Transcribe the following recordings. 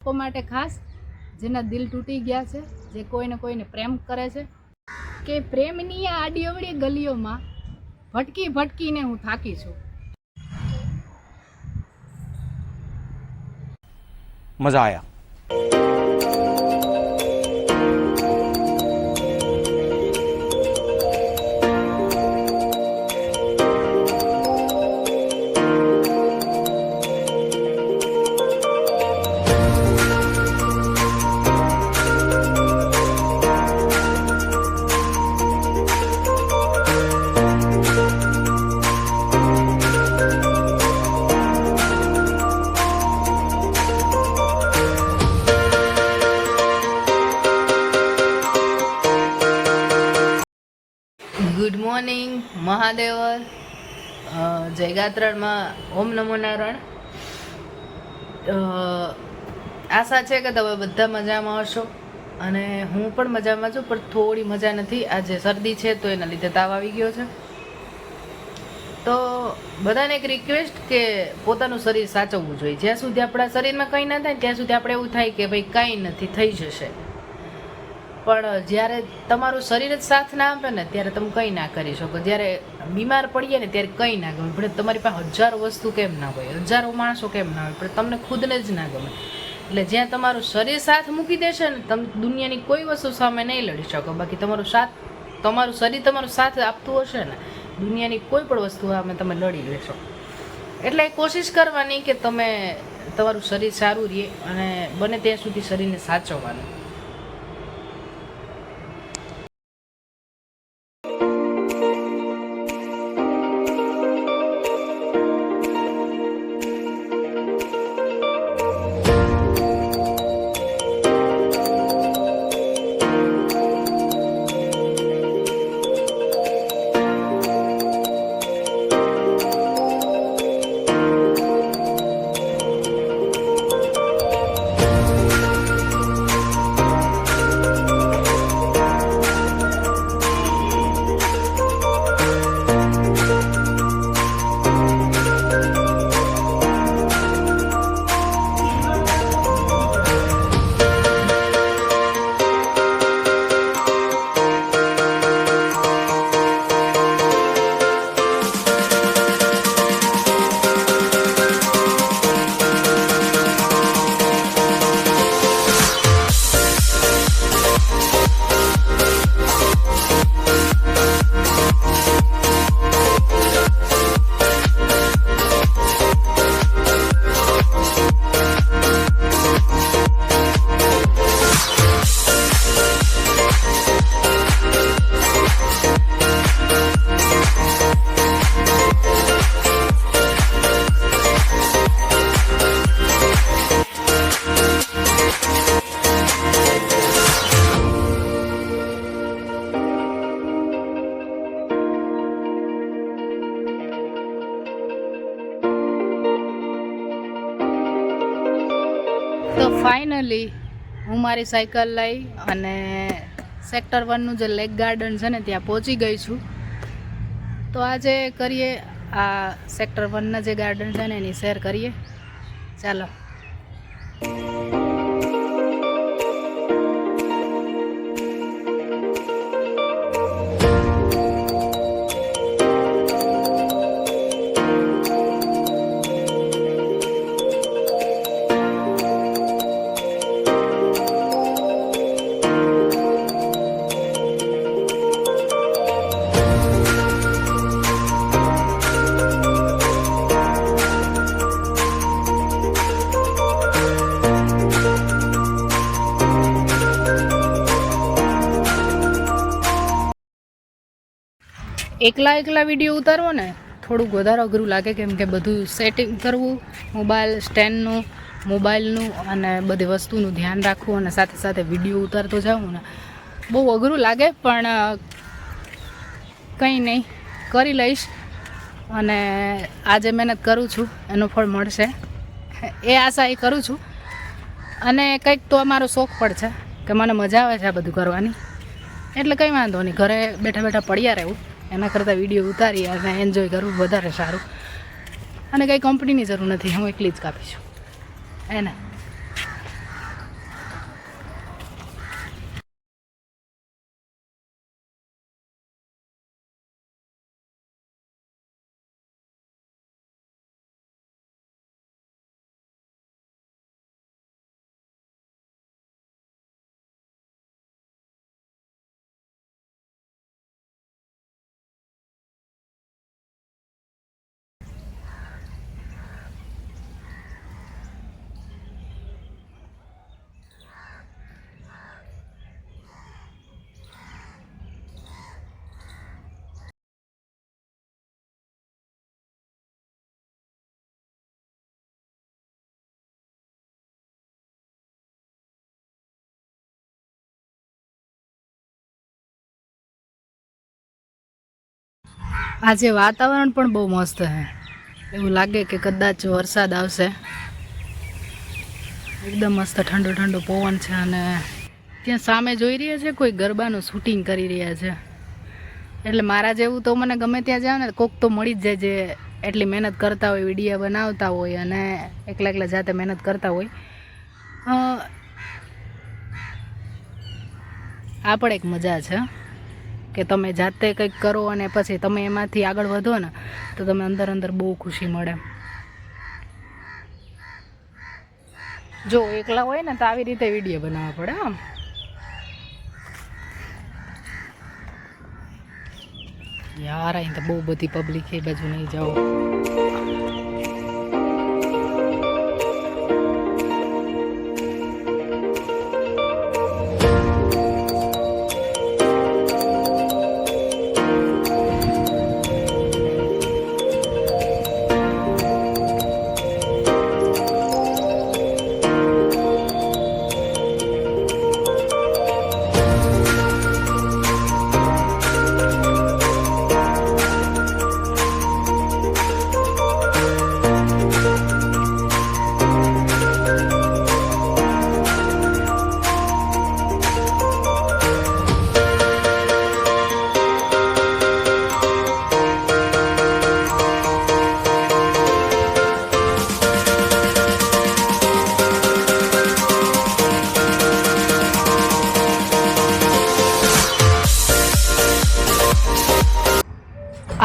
લોકો માટે ખાસ, જેના દિલ તૂટી ગયા છે, જે કોઈને કોઈને પ્રેમ કરે છે. કે પ્રેમની આ ગલીઓમાં ભટકી ભટકીને હું થાકી છું. મજા આવ્યા અ, જય ગાત્રણમાં ઓમ નમો નારાયણ. આશા છે કે તમે બધા મજામાં હશો અને હું પણ મજામાં છું પણ થોડી મજા નથી. આજે શરદી છે તો એના લીધે તાવ આવી ગયો છે. તો બધાને એક રિક્વેસ્ટ કે પોતાનું શરીર સાચવવું જોઈએ. જ્યાં સુધી આપણા શરીરમાં કંઈ ના થાય ત્યાં સુધી આપણે એવું થાય કે ભાઈ કાંઈ નથી થઈ જશે. પણ જ્યારે તમારું શરીર જ સાથ ના આપે ને, ત્યારે તમે કંઈ ના કરી શકો. જ્યારે બીમાર પડીએ ને, ત્યારે કંઈ ના ગમે. પણ તમારી પાસે હજારો વસ્તુ કેમ ના હોય, હજારો માણસો કેમ ના હોય, પણ તમને ખુદને જ ના ગમે. એટલે જ્યાં તમારું શરીર સાથ મૂકી દેશે ને, તમે દુનિયાની કોઈ વસ્તુ સામે નહીં લડી શકો. બાકી તમારું સાથ, તમારું શરીર તમારું સાથ આપતું હશે ને, દુનિયાની કોઈ પણ વસ્તુ સામે તમે લડી લેશો. એટલે કોશિશ કરવાની કે તમે, તમારું શરીર સારું રહે અને બને ત્યાં સુધી શરીરને સાચવવાનું. મારી સાયકલ લઈ અને સેક્ટર વનનું જે લેક ગાર્ડન છે ને, ત્યાં પહોંચી ગઈ છું. તો આજે કરીએ આ સેક્ટર વનના જે ગાર્ડન છે ને, એની શેર કરીએ. ચાલો. એકલા એકલા વીડિયો ઉતારવો ને, થોડુંક વધારે અઘરું લાગે કેમ કે બધું સેટિંગ કરવું મોબાઈલ સ્ટેન્ડનું મોબાઈલનું અને બધી વસ્તુનું ધ્યાન રાખવું અને સાથે સાથે વીડિયો ઉતારતો જાઉં ને, બહુ અઘરું લાગે પણ, કંઈ નહીં, કરી લઈશ અને આજે મહેનત કરું છું, એનું ફળ મળશે. એ આશા એ કરું છું. અને કંઈક તો અમારો શોખ પણ છે, કે મને મજા આવે છે આ બધું કરવાની. એટલે કંઈ વાંધો નહીં, ઘરે બેઠા બેઠા પડ્યા રહેવું. એના કરતાં વીડિયો ઉતારી અને એન્જોય કરવું વધારે સારું. અને કંઈ કંપનીની જરૂર નથી, હું એકલી જ કાપીશું. એના. આજે વાતાવરણ પણ બહુ મસ્ત છે. એવું લાગે કે કદાચ વરસાદ આવશે. એકદમ મસ્ત ઠંડુ ઠંડુ પવન છે અને ત્યાં સામે જોઈ રહ્યા છે કોઈ ગરબાનું શૂટિંગ કરી રહ્યા છે. એટલે મારા જેવું તો મને ગમે ત્યાં જાવ ને કોક તો મળી જ જાય જે એટલી મહેનત કરતા હોય વિડીયા બનાવતા હોય અને એકલા એકલા જાતે મહેનત કરતા હોય. આ પણ એક મજા છે. કે તમે જાતે કંઈક કરો અને પછી તમે એમાંથી આગળ વધો ને, તો તમે અંદર અંદર બહુ ખુશી મળે. જો એકલા હોય ને તો આવી રીતે વીડિયો બનાવવા પડે આમ યાર, અહીં તો બહુ બધી પબ્લિક એ બાજુ નહીં જાઓ.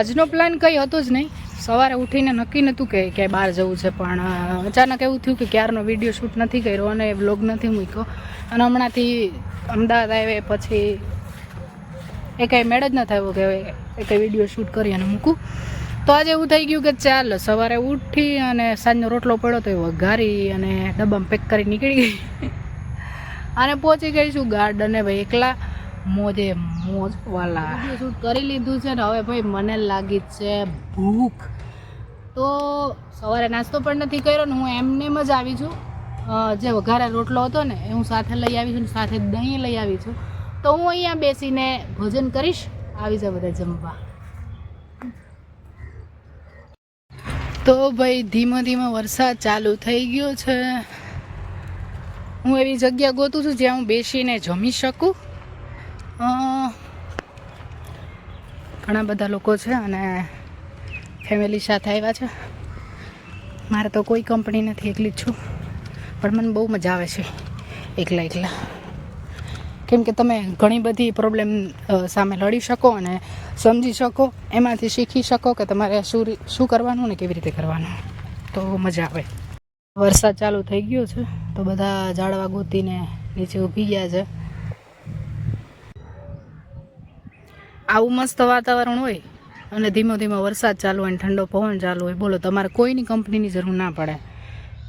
આજનો પ્લાન કંઈ હતો જ નહીં. સવારે ઉઠીને નક્કી નહોતું કે ક્યાંય બહાર જવું છે, પણ અચાનક એવું થયું કે ક્યારનો વીડિયો શૂટ નથી કર્યો અને વ્લોગ નથી મૂક્યો. અને હમણાંથી અમદાવાદ આવે પછી એ કંઈ મેળ જ ન થયો કે એ કંઈ વીડિયો શૂટ કરી અને મૂકું. તો આજે એવું થઈ ગયું કે ચાલ, સવારે ઉઠી અને સાંજનો રોટલો પડ્યો તો એ વઘારી અને ડબ્બામાં પેક કરી નીકળી ગઈ. અને પહોંચી ગઈ છું ગાર્ડને ભાઈ એકલા. મોજે મોજ વાલા. શૂટ કરી લીધું છે ને હવે ભાઈ મને લાગી છે ભૂખ. તો સવારે નાસ્તો પણ નથી કર્યો ને હું એમનેમ જ આવી છું. જે વઘારે રોટલો હતો ને એ હું સાથે લઈ આવી છું સાથે દહીં લઈ આવી છું. તો હું અહીંયા બેસીને ભોજન કરીશ. આવી જાય બધા જમવા. તો ભાઈ ધીમે ધીમે વરસાદ ચાલુ થઈ ગયો છે. હું એવી જગ્યા ગોતું છું જ્યાં હું બેસીને જમી શકું. ઘણા બધા લોકો છે અને ફેમિલી સાથે આવ્યા છે. મારે તો કોઈ કંપની નથી, એકલી જ છું. પણ મને બહુ મજા આવે છે, એકલા એકલા. કેમ કે તમે ઘણી બધી પ્રોબ્લેમ સામે લડી શકો અને સમજી શકો, એમાંથી શીખી શકો કે તમારે શું શું કરવાનું ને કેવી રીતે કરવાનું. તો મજા આવે. વરસાદ ચાલુ થઈ ગયો છે, તો બધા ઝાડવા ગોતીને નીચે ઊભી ગયા છે. આવું મસ્ત વાતાવરણ હોય અને ધીમો ધીમો વરસાદ ચાલુ હોય ઠંડો પવન ચાલુ હોય, બોલો, તમારે કોઈની કંપનીની જરૂર ના પડે.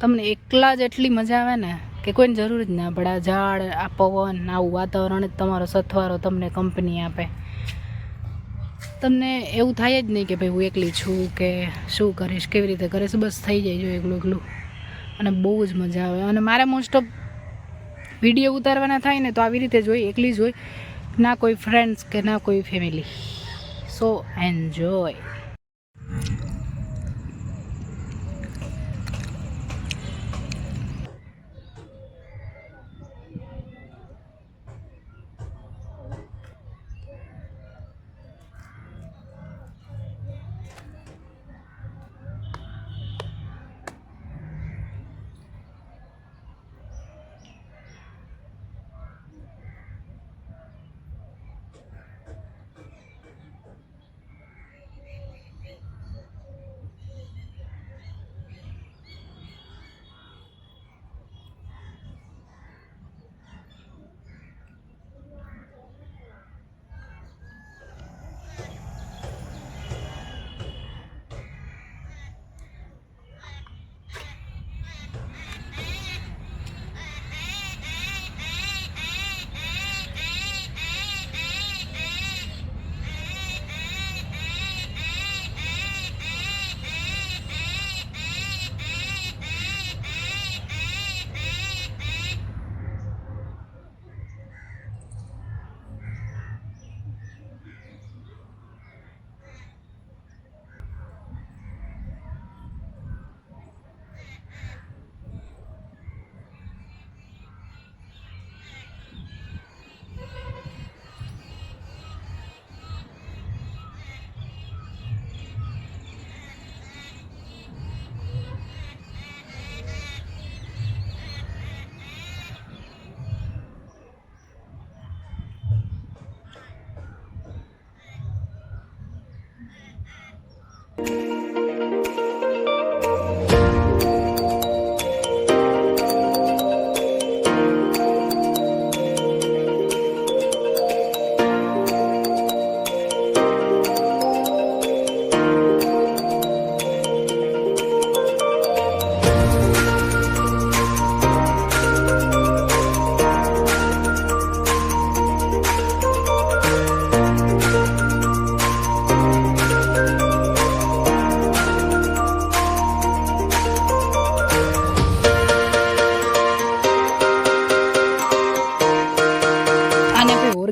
તમને એકલા જ એટલી મજા આવે ને કે કોઈની જરૂર જ ના પડે. આ ઝાડ, આ પવન આવું વાતાવરણ જ તમારો સથવારો તમને કંપની આપે. તમને એવું થાય જ નહીં કે ભાઈ હું એકલી છું કે શું કરીશ, કેવી રીતે કરીશ, બસ થઈ જાય જો એકલું એકલું અને બહુ જ મજા આવે. અને મારે મોસ્ટ ઓફ વીડિયો ઉતારવાના થાય ને તો આવી રીતે જોઈ એકલી જ હોય. ના કોઈ ફ્રેન્ડ્સ કે ના કોઈ ફેમિલી સો એન્જોય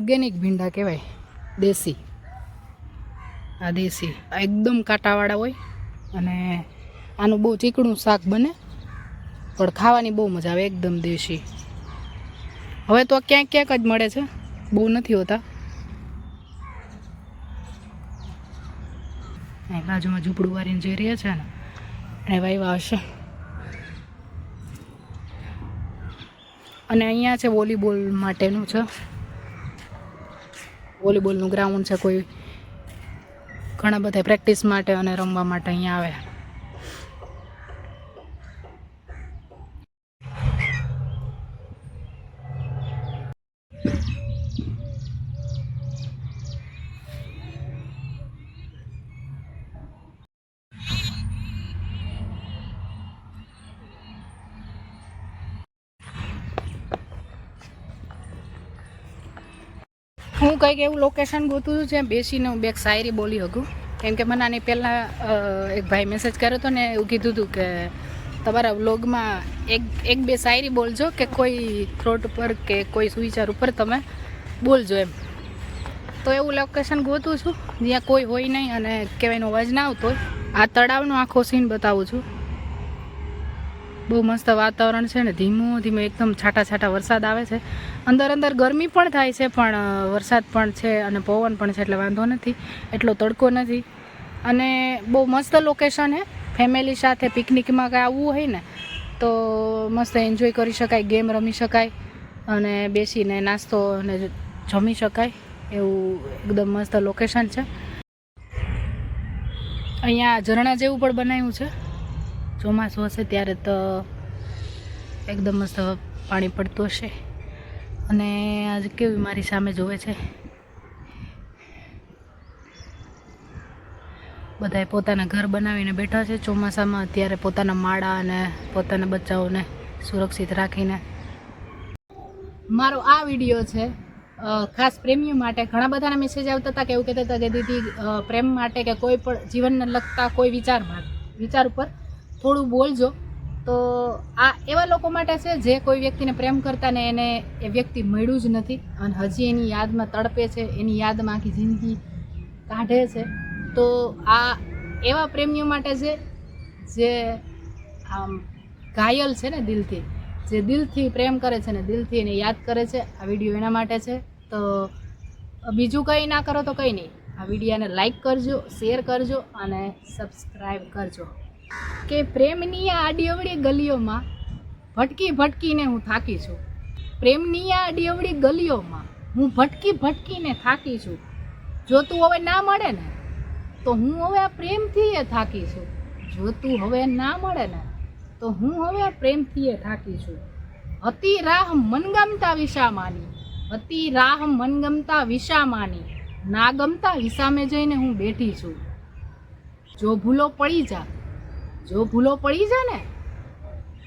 ઓર્ગેનિક ભીંડા કહેવાય, દેશી. આ દેશી. આ એકદમ કાંટાવાળા હોય અને આનું બહુ ચીકણું શાક બને, પણ ખાવાની બહુ મજા આવે, એકદમ દેશી. હવે તો ક્યાંક ક્યાંક જ મળે છે, બહુ નથી હોતા. બાજુમાં ઝૂંપડું વારીને જે રહે છે ને, એને વાવ્યા હશે. અને અહીંયા છે વોલીબોલ માટેનું છે. વોલીબોલનું ગ્રાઉન્ડ છે કોઈ. ઘણા બધા પ્રેક્ટિસ માટે અને રમવા માટે અહીંયા આવે. હું કંઈક એવું લોકેશન ગોતું છું જ્યાં બેસીને હું બે શાયરી બોલી શકું. કેમ કે મને આની પહેલાં એક ભાઈ મેસેજ કર્યો હતો ને એવું કીધું હતું કે તમારા વ્લોગમાં એક એક બે શાયરી બોલજો કે કોઈ થ્રોટ ઉપર કે કોઈ સુવિચાર ઉપર તમે બોલજો એમ. તો એવું લોકેશન ગોતું છું. જ્યાં કોઈ હોય નહીં અને કહેવાયનો અવાજ ના આવતો આ તળાવનો આખો સીન બતાવું છું. બહુ મસ્ત વાતાવરણ છે ને, ધીમો ધીમો એકદમ છાટા છાટા વરસાદ આવે છે. અંદર અંદર ગરમી પણ થાય છે, પણ વરસાદ પણ છે અને પવન પણ છે એટલે વાંધો નથી, એટલો તડકો નથી. અને બહુ મસ્ત લોકેશન છે ફેમિલી સાથે પિકનિકમાં કાંઈ આવવું હોય ને, તો મસ્ત એન્જોય કરી શકાય ગેમ રમી શકાય અને બેસીને નાસ્તો અને જમી શકાય એવું એકદમ મસ્ત લોકેશન છે. અહીંયા ઝરણા જેવું પણ બનાવ્યું છે. ચોમાસું હશે ત્યારે તો એકદમ મસ્ત પાણી પડતું હશે. અને આજે કેવી મારી સામે જોવે છે? બધાએ પોતાના ઘર બનાવીને બેઠા છે ચોમાસામાં. અત્યારે પોતાના માળા અને પોતાના બચ્ચાઓને સુરક્ષિત રાખીને. મારો આ વીડિયો છે ખાસ પ્રેમીઓ માટે. ઘણા બધાના મેસેજ આવતા હતા કે એવું કહેતા હતા કે દીદી પ્રેમ માટે કે કોઈ પણ જીવનને લગતા કોઈ વિચાર વિચાર ઉપર થોડું બોલજો. તો આ એવા લોકો માટે છે જે કોઈ વ્યક્તિને પ્રેમ કરતા ને એને એ વ્યક્તિ મળ્યું જ નથી. અને હજી એની યાદમાં તડપે છે, એની યાદમાં આખી જિંદગી કાઢે છે. તો આ એવા પ્રેમીઓ માટે છે જે આમ ઘાયલ છે ને દિલથી. જે દિલથી પ્રેમ કરે છે ને દિલથી એને યાદ કરે છે. આ વીડિયો એના માટે છે. તો બીજું કંઈ ના કરો તો કંઈ નહીં. આ વિડીયોને લાઈક કરજો, શેર કરજો અને સબસ્ક્રાઈબ કરજો. કે પ્રેમની આ આડીઅવળી ગલીઓમાં ભટકી ભટકીને હું થાકી છું. પ્રેમની આ આડીઅવળી ગલીઓમાં હું ભટકી ભટકીને થાકી છું. જો તું હવે ના મળે ને, તો હું હવે આ પ્રેમથી એ થાકી છું. જો તું હવે ના મળે ને, તો હું હવે આ પ્રેમથી એ થાકી છું. હતી રાહ મનગમતા વિશામાની હતી રાહ મનગમતા વિશામાની ના ગમતા વિસામે જઈને હું બેઠી છું. જો ભૂલો પડી જા જો ભૂલો પડી જાય ને,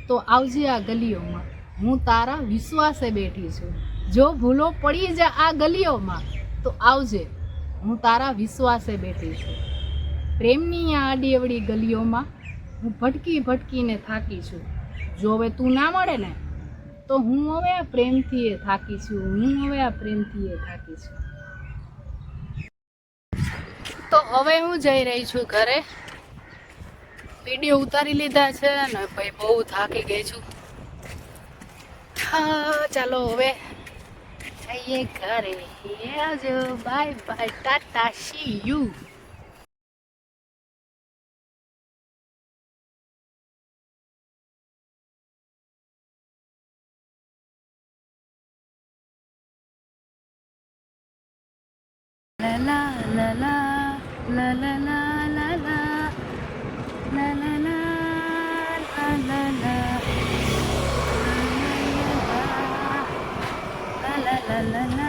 તો આવજે આ ગલીઓમાં. હું તારા વિશ્વાસે બેઠી છું. જો ભૂલો પડી જાય આ ગલીઓમાં, તો આવજે. હું તારા વિશ્વાસે બેઠી છું. પ્રેમની આ આડી અવડી ગલીઓમાં હું ભટકી ભટકીને થાકી છું. જો હવે તું ના મળે ને, તો હું હવે આ પ્રેમથી એ થાકી છું. હું હવે આ પ્રેમથી એ થાકી છું. તો હવે હું જઈ રહી છું ઘરે. વીડિયો ઉતારી લીધા છે ને ભાઈ બહુ થાકી ગઈ છું. હા, ચાલો હવે જઈએ ઘરે. આજો bye bye tata see you la la la la la la ララ